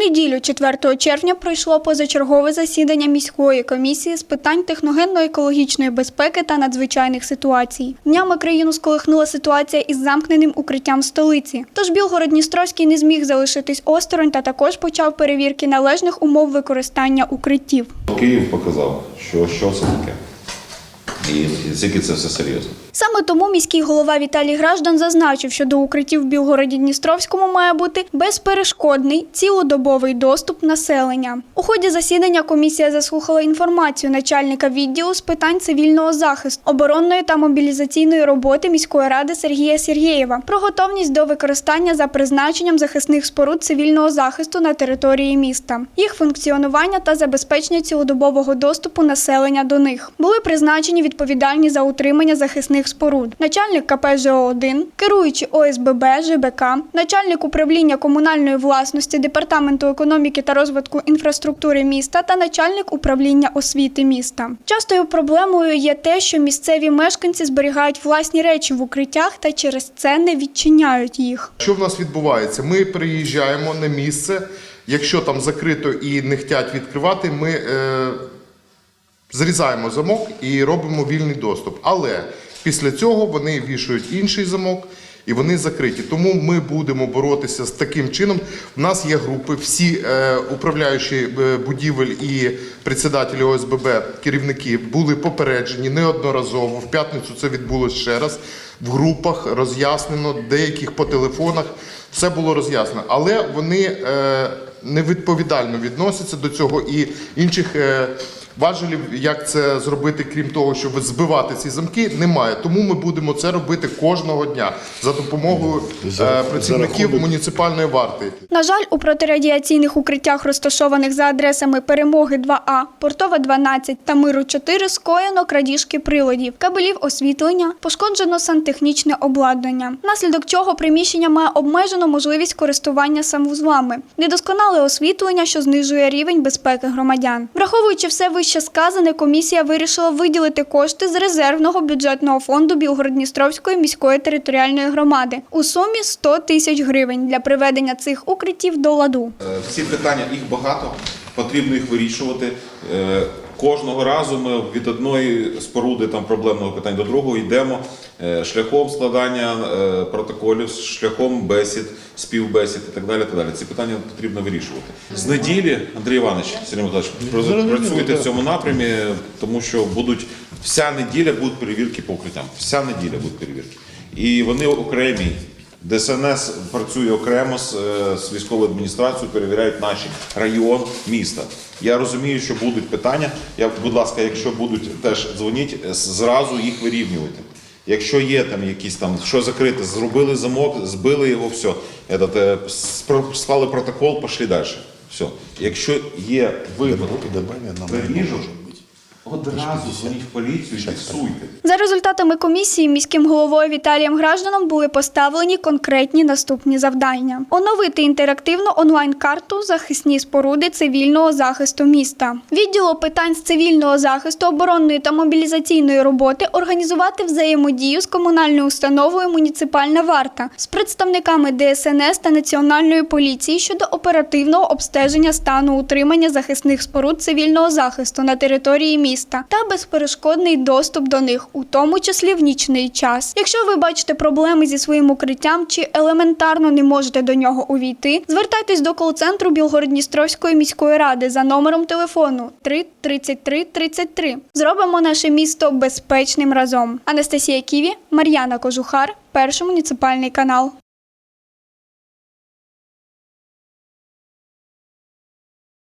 неділю, 4 червня, пройшло позачергове засідання міської комісії з питань техногенно-екологічної безпеки та надзвичайних ситуацій. Днями країну сколихнула ситуація із замкненим укриттям столиці. Тож Білгород-Дністровський не зміг залишитись осторонь та також почав перевірки належних умов використання укриттів. Київ показав, що, що це таке. І наскільки це все серйозно. Саме тому міський голова Віталій Граждан зазначив, що до укриттів в Білгороді Дністровському має бути безперешкодний цілодобовий доступ населення. У ході засідання комісія заслухала інформацію начальника відділу з питань цивільного захисту, оборонної та мобілізаційної роботи міської ради Сергія Сергєєва про готовність до використання за призначенням захисних споруд цивільного захисту на території міста, їх функціонування та забезпечення цілодобового доступу населення до них. Були призначені відповідальні за утримання захисних споруд, начальник КП ЖО-1, керуючий ОСББ, ЖБК, начальник управління комунальної власності Департаменту економіки та розвитку інфраструктури міста та начальник управління освіти міста. Частою проблемою є те, що місцеві мешканці зберігають власні речі в укриттях та через це не відчиняють їх. Що в нас відбувається? Ми приїжджаємо на місце. Якщо там закрито і не хочуть відкривати, ми е, зрізаємо замок і робимо вільний доступ. Але після цього вони вішають інший замок. І вони закриті. Тому ми будемо боротися з таким чином. У нас є групи, всі е, управляючі е, будівель і председателі ОСББ, керівники були попереджені неодноразово. В п'ятницю це відбулося ще раз. В групах роз'яснено, деяких по телефонах. Все було роз'яснено. Але вони е, невідповідально відносяться до цього і інших. Е, Важелів, як це зробити, крім того, щоб збивати ці замки, немає. Тому ми будемо це робити кожного дня за допомогою е, працівників муніципальної варти. На жаль, у протирадіаційних укриттях, розташованих за адресами Перемоги 2А, Портова 12 та Миру 4, скоєно крадіжки приладів, кабелів освітлення, пошкоджено сантехнічне обладнання. Внаслідок чого приміщення має обмежену можливість користування самовузлами, недосконале освітлення, що знижує рівень безпеки громадян. Враховуючи все вище сказане, комісія вирішила виділити кошти з резервного бюджетного фонду Білгород-Дністровської міської територіальної громади у сумі 100 тисяч гривень для приведення цих укриттів до ладу. Всі питання їх багато, потрібно їх вирішувати. Кожного разу ми від одної споруди там проблемного питання до другого йдемо е, шляхом складання е, протоколів, шляхом бесід, співбесід і так далі. Так далі. Ці питання потрібно вирішувати. З неділі, Андрій Іванович, Сергій Миколаївич, працюйте в цьому напрямі, тому що будуть вся неділя будуть перевірки по укриттям. Вся неділя будуть перевірки. І вони окремі. ДСНС працює окремо з, е, з військовою адміністрацією, перевіряють наш район міста. Я розумію, що будуть питання. Я, будь ласка, якщо будуть теж дзвоніть, е, зразу їх вирівнювати. Якщо є там якісь там що закрите, зробили замок, збили його, все. Этот, е, склали протокол, пішли далі. Все. Якщо є випадок, вижу, одразу дзвоніть в поліцію фіксуйте. За результатами комісії міським головою Віталієм Гражданом були поставлені конкретні наступні завдання: оновити інтерактивну онлайн-карту захисні споруди цивільного захисту міста, відділу питань з цивільного захисту, оборонної та мобілізаційної роботи організувати взаємодію з комунальною установою Муніципальна варта з представниками ДСНС та Національної поліції щодо оперативного обстеження стану утримання захисних споруд цивільного захисту на території міста та безперешкодний доступ до них, у тому числі в нічний час. Якщо ви бачите проблеми зі своїм укриттям чи елементарно не можете до нього увійти, звертайтесь до кол-центру Білгород-Дністровської міської ради за номером телефону 3 33 33. Зробимо наше місто безпечним разом. Анастасія Ківі, Мар'яна Кожухар, перший муніципальний канал.